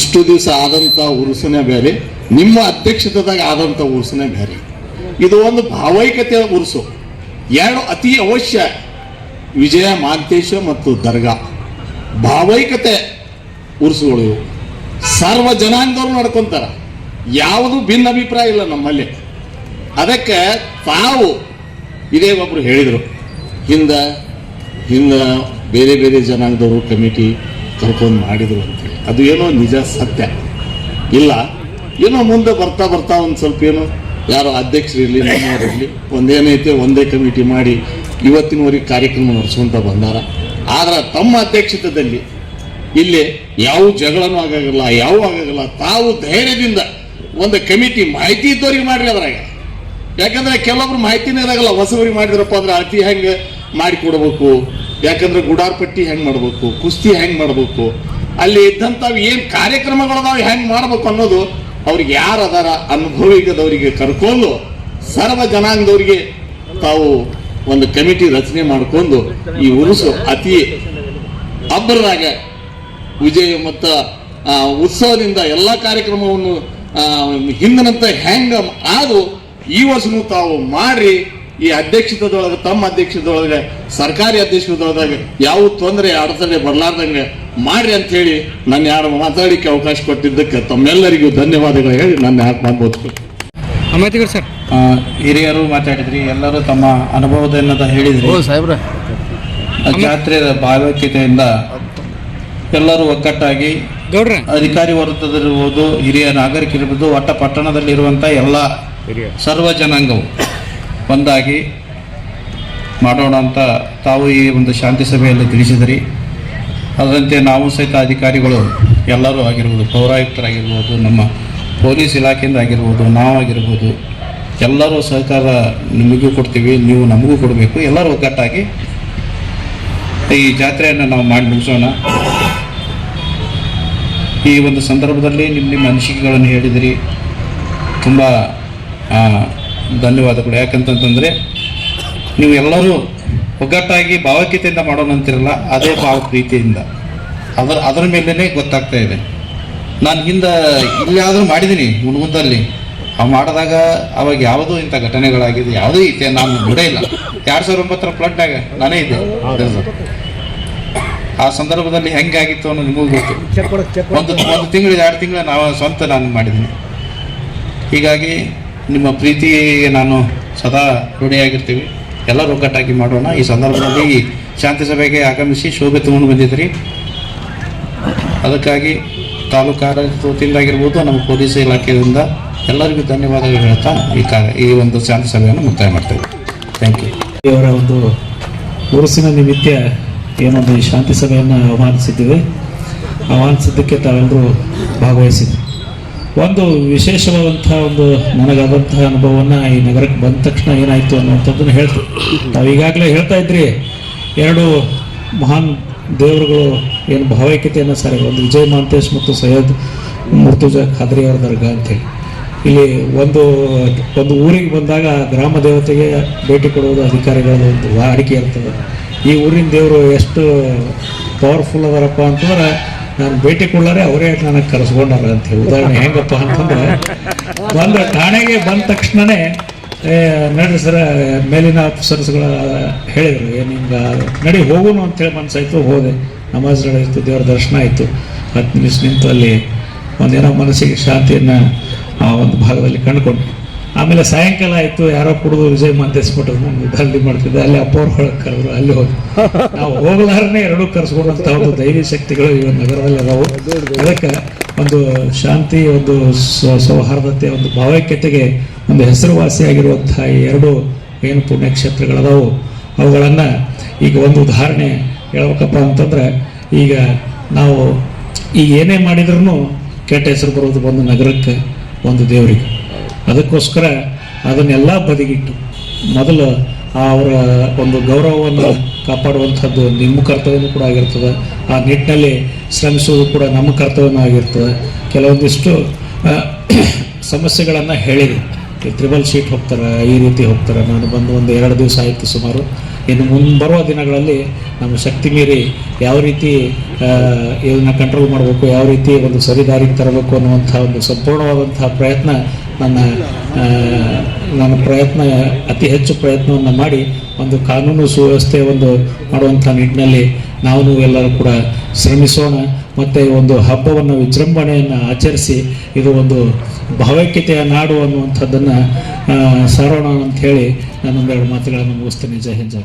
ಇಷ್ಟು ದಿವಸ ಆದಂಥ ಉರುಸನೇ ಬೇರೆ, ನಿಮ್ಮ ಅಧ್ಯಕ್ಷತೆದಾಗ ಆದಂಥ ಉರುಸನೇ ಬೇರೆ. ಇದು ಒಂದು ಭಾವೈಕತೆಯ ಉರುಸು. ಎರಡು ಅತಿ ಅವಶ್ಯ ವಿಜಯ ಮಾಂತೇಶ ಮತ್ತು ದರ್ಗಾ. ಭಾವೈಕತೆ ಉರುಸುಗಳು ಇವು. ಸರ್ವ ನಡ್ಕೊಂತಾರ. ಯಾವುದು ಭಿನ್ನ ಅಭಿಪ್ರಾಯ ಇಲ್ಲ ನಮ್ಮಲ್ಲಿ. ಅದಕ್ಕೆ ತಾವು ಇದೇ ಒಬ್ರು ಹೇಳಿದರು. ಹಿಂದ, ಹಿಂದೆ ಬೇರೆ ಬೇರೆ ಜನಾಂಗದವರು ಕಮಿಟಿ ಕರ್ಕೊಂಡು ಮಾಡಿದರು ಅಂತೇಳಿ ಅದು ಏನೋ ನಿಜ ಸತ್ಯ. ಇಲ್ಲ, ಏನೋ ಮುಂದೆ ಬರ್ತಾ ಬರ್ತಾ ಒಂದು ಸ್ವಲ್ಪ ಏನೋ, ಯಾರೋ ಅಧ್ಯಕ್ಷರಿರಲಿ, ನಮ್ಮವರಿರಲಿ ಒಂದೇನೈತೆ ಒಂದೇ ಕಮಿಟಿ ಮಾಡಿ ಇವತ್ತಿನವರೆಗೆ ಕಾರ್ಯಕ್ರಮ ನಡೆಸ್ಕೊಂತ ಬಂದಾರ ಆದ್ರೆ ತಮ್ಮ ಅಧ್ಯಕ್ಷತೆಯಲ್ಲಿ ಇಲ್ಲಿ ಯಾವ ಜಗಳನೂ ಆಗಾಗಲ್ಲ, ಯಾವ ಆಗಾಗಲ್ಲ, ತಾವು ಧೈರ್ಯದಿಂದ ಒಂದು ಕಮಿಟಿ ಮಾಹಿತಿ ಇದ್ದವ್ರಿಗೆ ಮಾಡ್ರಿ ಅದ್ರಾಗ. ಯಾಕಂದ್ರೆ ಕೆಲವೊಬ್ರು ಮಾಹಿತಿನೇ ಇದಾಗಲ್ಲ, ಹೊಸಬರಿಗೆ ಮಾಡಿದ್ರಪ್ಪ ಅಂದ್ರೆ ಅತಿ ಹೆಂಗೆ ಮಾಡಿಕೊಡ್ಬೇಕು ಯಾಕಂದ್ರೆ ಗುಡಾರ್ ಪಟ್ಟಿ ಹೆಂಗೆ ಮಾಡ್ಬೇಕು, ಕುಸ್ತಿ ಹೆಂಗೆ ಮಾಡ್ಬೇಕು ಅಲ್ಲಿ ಇದ್ದಂಥವು ಏನು ನಾವು ಹೆಂಗೆ ಮಾಡ್ಬೇಕು ಅನ್ನೋದು ಅವ್ರಿಗೆ ಯಾರು ಅದರ ಅನುಭವಿಗದವರಿಗೆ ಕರ್ಕೊಂಡು ಸರ್ವ ಜನಾಂಗದವರಿಗೆ ತಾವು ಒಂದು ಕಮಿಟಿ ರಚನೆ ಮಾಡ್ಕೊಂಡು ಈ ಉರುಸು ಅತಿ ಅಬ್ಬರದಾಗ ವಿಜಯ ಮತ್ತು ಉತ್ಸವದಿಂದ ಎಲ್ಲ ಕಾರ್ಯಕ್ರಮವನ್ನು ಹಿಂದಿನಂತ ಹಿಂದಿನಂತೆ ಹೆಂಗ ಆದು ಈ ವರ್ಷನೂ ತಾವು ಮಾಡಿ ಈ ಅಧ್ಯಕ್ಷತೆದೊಳಗೆ, ತಮ್ಮ ಅಧ್ಯಕ್ಷತೆಯೊಳಗೆ ಸರ್ಕಾರಿ ಅಧ್ಯಕ್ಷತೆಯೊಳಗೆ ಯಾವ ತೊಂದರೆ, ಅಡಚಣೆ ಬರಲಾರ್ದಂಗೆ ಮಾಡ್ರಿ ಅಂತ ಹೇಳಿ ನನ್ನ ಯಾರು ಮಾತಾಡಿಕ್ಕೆ ಅವಕಾಶ ಕೊಟ್ಟಿದ್ದಕ್ಕೆ ತಮ್ಮೆಲ್ಲರಿಗೂ ಧನ್ಯವಾದಗಳು ಹೇಳಿ ನನ್ನ ಯಾರು ಮಾಡ್ಬೋದು ಅಮ್ಮತಿಗರ್ ಸರ್. ಆ, ಹಿರಿಯರು ಮಾತಾಡಿದ್ರಿ ಎಲ್ಲರೂ ತಮ್ಮ ಅನುಭವದನ್ನ ಹೇಳಿದ್ರು. ಸಾಹೇಬ್ರ. ಆ ಜಾತ್ರೆಯ ಭಾವೈಕ್ಯತೆಯಿಂದ ಎಲ್ಲರೂ ಒಗ್ಗಟ್ಟಾಗಿ ಗೌಡ್ರ. ಅಧಿಕಾರಿ ವರ್ಗದಲ್ಲಿರ್ಬೋದು ಹಿರಿಯ ನಾಗರಿಕರಿರ್ಬೋದು ಒಟ್ಟ ಪಟ್ಟಣದಲ್ಲಿರುವಂಥ ಎಲ್ಲ ಸರ್ವ ಜನಾಂಗವು ಒಂದಾಗಿ ಮಾಡೋಣ ಅಂತ ತಾವು ಈ ಒಂದು ಶಾಂತಿ ಸಭೆಯಲ್ಲಿ ತಿಳಿಸಿದಿರಿ. ಅದರಂತೆ ನಾವು ಸಹಿತ ಅಧಿಕಾರಿಗಳು ಎಲ್ಲರೂ ಆಗಿರ್ಬೋದು, ಪೌರಾಯುಕ್ತರಾಗಿರ್ಬೋದು, ನಮ್ಮ ಪೊಲೀಸ್ ಇಲಾಖೆಯಿಂದ ಆಗಿರ್ಬೋದು ನಾವಾಗಿರ್ಬೋದು ಎಲ್ಲರೂ ಸಹಕಾರ ನಿಮಗೂ ಕೊಡ್ತೀವಿ, ನೀವು ನಮಗೂ ಕೊಡಬೇಕು, ಎಲ್ಲರೂ ಒಗ್ಗಟ್ಟಾಗಿ ಈ ಜಾತ್ರೆಯನ್ನು ನಾವು ಮಾಡಿ ಮುಗಿಸೋಣ. ಈ ಒಂದು ಸಂದರ್ಭದಲ್ಲಿ ನಿಮ್ಮ ನಿಮ್ಮ ಅನಿಸಿಕೆಗಳನ್ನು ಹೇಳಿದಿರಿ. ತುಂಬ ಧನ್ಯವಾದಗಳು. ಯಾಕಂತಂತಂದರೆ ನೀವು ಎಲ್ಲರೂ ಒಗ್ಗಟ್ಟಾಗಿ ಭಾವೈಕ್ಯತೆಯಿಂದ ಮಾಡೋಣ ಅಂತಿರಲ್ಲ ಅದೇ ಭಾವ ಪ್ರೀತಿಯಿಂದ. ಅದರ ಅದರ ಮೇಲೇ ಗೊತ್ತಾಗ್ತಾ ಇದೆ. ನಾನು ಹಿಂದೆ ಇಲ್ಲಾದರೂ ಮಾಡಿದ್ದೀನಿ ಮುನ್ಮುಂದಲ್ಲಿ ಅವು ಮಾಡಿದಾಗ ಅವಾಗ ಯಾವುದೂ ಇಂಥ ಘಟನೆಗಳಾಗಿದೆ ಯಾವುದೂ ಇದೆ ನಾನು ಬಿಡೇ ಇಲ್ಲ. ಎರಡು ಸಾವಿರದ ಒಂಬತ್ತರ ಫ್ಲಡ್ನಾಗ ನಾನೇ ಇದ್ದೆ. ಆ ಸಂದರ್ಭದಲ್ಲಿ ಹೆಂಗಾಗಿತ್ತು ಅನ್ನೋದು ನಿಮಗೂ ಗೊತ್ತು. ಒಂದು ಒಂದು ತಿಂಗಳು, ಎರಡು ತಿಂಗಳು ನಾವು ಸ್ವಂತ ನಾನು ಮಾಡಿದ್ದೀನಿ ಹೀಗಾಗಿ ನಿಮ್ಮ ಪ್ರೀತಿಗೆ ನಾನು ಸದಾ ಋಣಿಯಾಗಿರ್ತೀವಿ. ಎಲ್ಲರೂ ಒಗ್ಗಟ್ಟಾಗಿ ಮಾಡೋಣ. ಈ ಸಂದರ್ಭದಲ್ಲಿ ಶಾಂತಿ ಸಭೆಗೆ ಆಗಮಿಸಿ ಶೋಭೆ ತಗೊಂಡು ಬಂದಿದ್ರಿ ಅದಕ್ಕಾಗಿ ತಾಲೂಕು ಆಡಳಿತದಿಂದಾಗಿರ್ಬೋದು ನಮ್ಮ ಪೊಲೀಸ್ ಇಲಾಖೆಯಿಂದ ಎಲ್ಲರಿಗೂ ಧನ್ಯವಾದಗಳು ಹೇಳ್ತಾ ಈ ಕಾರ್ಯ ಈ ಒಂದು ಶಾಂತಿ ಸಭೆಯನ್ನು ಮುಕ್ತಾಯ ಮಾಡ್ತೇವೆ ಥ್ಯಾಂಕ್ ಯು ಇವರ ಒಂದು ಉರುಸಿನ ನಿಮಿತ್ತ ಏನೊಂದು ಈ ಶಾಂತಿ ಸಭೆಯನ್ನು ಆಹ್ವಾನಿಸಿದ್ದೀವಿ. ಆಹ್ವಾನಿಸಿದ್ದಕ್ಕೆ ತಾವೆಲ್ಲರೂ ಭಾಗವಹಿಸಿದ್ವಿ ಒಂದು ವಿಶೇಷವಾದಂಥ ಒಂದು ನನಗಾದಂತಹ ಅನುಭವವನ್ನು ಈ ನಗರಕ್ಕೆ ಬಂದ ತಕ್ಷಣ ಏನಾಯಿತು ಅನ್ನುವಂಥದ್ದನ್ನು ಹೇಳ್ತು. ನಾವು ಈಗಾಗಲೇ ಹೇಳ್ತಾ ಇದ್ರಿ, ಎರಡು ಮಹಾನ್ ದೇವರುಗಳು ಏನು ಭಾವೈಕ್ಯತೆಯನ್ನು ಸಾರಿ ಒಂದು ವಿಜಯ್ ಮಹಾಂತೇಶ್ ಮತ್ತು ಸೈಯದ್ ಮುರ್ತುಜ ಖಾದ್ರಿ ದರ್ಗಾ ಅಂತೇಳಿ ಇಲ್ಲಿ ಒಂದು ಒಂದು ಊರಿಗೆ ಬಂದಾಗ ಗ್ರಾಮ ದೇವತೆಗೆ ಭೇಟಿ ಕೊಡುವುದು ಅಧಿಕಾರಿಗಳ ಒಂದು ವಾಡಿಕೆ ಇರ್ತದೆ ಈ ಊರಿನ ದೇವರು ಎಷ್ಟು ಪವರ್ಫುಲ್ ಅದಾರಪ್ಪ ಅಂತಂದ್ರೆ ನಾನು ಭೇಟಿ ಕೊಡ್ಲಾರೆ ಅವರೇ ನನಗೆ ಕರೆಸ್ಕೊಂಡಾರ ಅಂತ ಹೇಳಿ. ಉದಾಹರಣೆ ಹೆಂಗಪ್ಪ ಅಂತಂದ್ರೆ, ಬಂದು ಠಾಣೆಗೆ ಬಂದ ತಕ್ಷಣನೇ ನಡ್ರಿ ಸರ, ಮೇಲಿನ ಆಫೀಸರ್ಸ್ಗಳ ಹೇಳಿದರು ಏನು ಹಿಂಗೆ ನಡಿ ಹೋಗುನು ಅಂತೇಳಿ ಮನಸ್ಸಾಯ್ತು ಹೋದೆ. ನಮಾಜ್ ನಡೆಯಿತು ದೇವ್ರ ದರ್ಶನ ಆಯಿತು. ಹತ್ತು ನಿಮಿಷ ನಿಂತು ಅಲ್ಲಿ ಒಂದೇನೋ ಮನಸ್ಸಿಗೆ ಶಾಂತಿಯನ್ನು ಆ ಒಂದು ಭಾಗದಲ್ಲಿ ಕಂಡುಕೊಂಡು. ಆಮೇಲೆ ಸಾಯಂಕಾಲ ಆಯಿತು, ಯಾರೋ ಕುಡಿದು ವಿಜಯ್ ಮಂತಿಸ್ಬಿಟ್ಟು ಅಲ್ಲಿ ಮಾಡ್ತಿದ್ದೆ. ಅಲ್ಲಿ ಅಪ್ಪ ಅವ್ರು ಹೊಳಗೆ ಕರೆದ್ರು ಅಲ್ಲಿ ಹೋಗಿ ನಾವು ಹೋಗ್ಲಾರನೇ ಎರಡೂ ಕರೆಸ್ಕೊಂಡಂಥ ಒಂದು ದೈವಿ ಶಕ್ತಿಗಳು ಈ ನಗರದಲ್ಲಿ ಅದಾವು ಅದಕ್ಕೆ ಒಂದು ಶಾಂತಿ, ಒಂದು ಸೌಹಾರ್ದತೆ, ಒಂದು ಭಾವೈಕ್ಯತೆಗೆ ಒಂದು ಹೆಸರುವಾಸಿಯಾಗಿರುವಂತಹ ಈ ಎರಡು ಏನು ಪುಣ್ಯಕ್ಷೇತ್ರಗಳದಾವು. ಅವುಗಳನ್ನು ಈಗ ಒಂದು ಉದಾಹರಣೆ ಹೇಳ್ಬೇಕಪ್ಪ ಅಂತಂದ್ರೆ, ಈಗ ನಾವು ಈಗ ಏನೇ ಮಾಡಿದ್ರೂ ಕೆಟ್ಟ ಹೆಸರು ಬರೋದು ಒಂದು ನಗರಕ್ಕೆ ಒಂದು ದೇವರಿಗೆ. ಅದಕ್ಕೋಸ್ಕರ ಅದನ್ನೆಲ್ಲ ಬದಿಗಿಟ್ಟು ಮೊದಲು ಅವರ ಒಂದು ಗೌರವವನ್ನು ಕಾಪಾಡುವಂಥದ್ದು ನಿಮ್ಮ ಕರ್ತವ್ಯನೂ ಕೂಡ ಆಗಿರ್ತದೆ. ಆ ನಿಟ್ಟಿನಲ್ಲಿ ಶ್ರಮಿಸುವುದು ಕೂಡ ನಮ್ಮ ಕರ್ತವ್ಯನೂ ಆಗಿರ್ತದೆ. ಕೆಲವೊಂದಿಷ್ಟು ಸಮಸ್ಯೆಗಳನ್ನು ಹೇಳಿದೆ. ತ್ರಿಬಲ್ ಶೀಟ್ ಹೋಗ್ತಾರೆ, ಈ ರೀತಿ ಹೋಗ್ತಾರೆ. ನಾನು ಬಂದು ಒಂದು ಎರಡು ದಿವಸ ಆಯಿತು ಸುಮಾರು. ಇನ್ನು ಮುಂಬರುವ ದಿನಗಳಲ್ಲಿ ನಮ್ಮ ಶಕ್ತಿ ಮೀರಿ ಯಾವ ರೀತಿ ಇದನ್ನು ಕಂಟ್ರೋಲ್ ಮಾಡಬೇಕು, ಯಾವ ರೀತಿ ಒಂದು ಸರಿದಾರಿಗೆ ತರಬೇಕು ಅನ್ನುವಂಥ ಒಂದು ಸಂಪೂರ್ಣವಾದಂತಹ ಪ್ರಯತ್ನ ನನ್ನ ನನ್ನ ಪ್ರಯತ್ನ, ಅತಿ ಹೆಚ್ಚು ಪ್ರಯತ್ನವನ್ನು ಮಾಡಿ ಒಂದು ಕಾನೂನು ಸುವ್ಯವಸ್ಥೆ ಒಂದು ಮಾಡುವಂಥ ನಿಟ್ಟಿನಲ್ಲಿ ನಾವು ಎಲ್ಲರೂ ಕೂಡ ಶ್ರಮಿಸೋಣ ಮತ್ತು ಒಂದು ಹಬ್ಬವನ್ನು, ವಿಜೃಂಭಣೆಯನ್ನು ಆಚರಿಸಿ ಇದು ಒಂದು ಭಾವೈಕ್ಯತೆಯ ನಾಡು ಅನ್ನುವಂಥದ್ದನ್ನು ಸಾರೋಣ ಅಂತ ಹೇಳಿ ನಾನೊಂದೆರಡು ಮಾತುಗಳನ್ನು ಮುಗಿಸ್ತೇನೆ ಜೈ ಹಿಂದ್.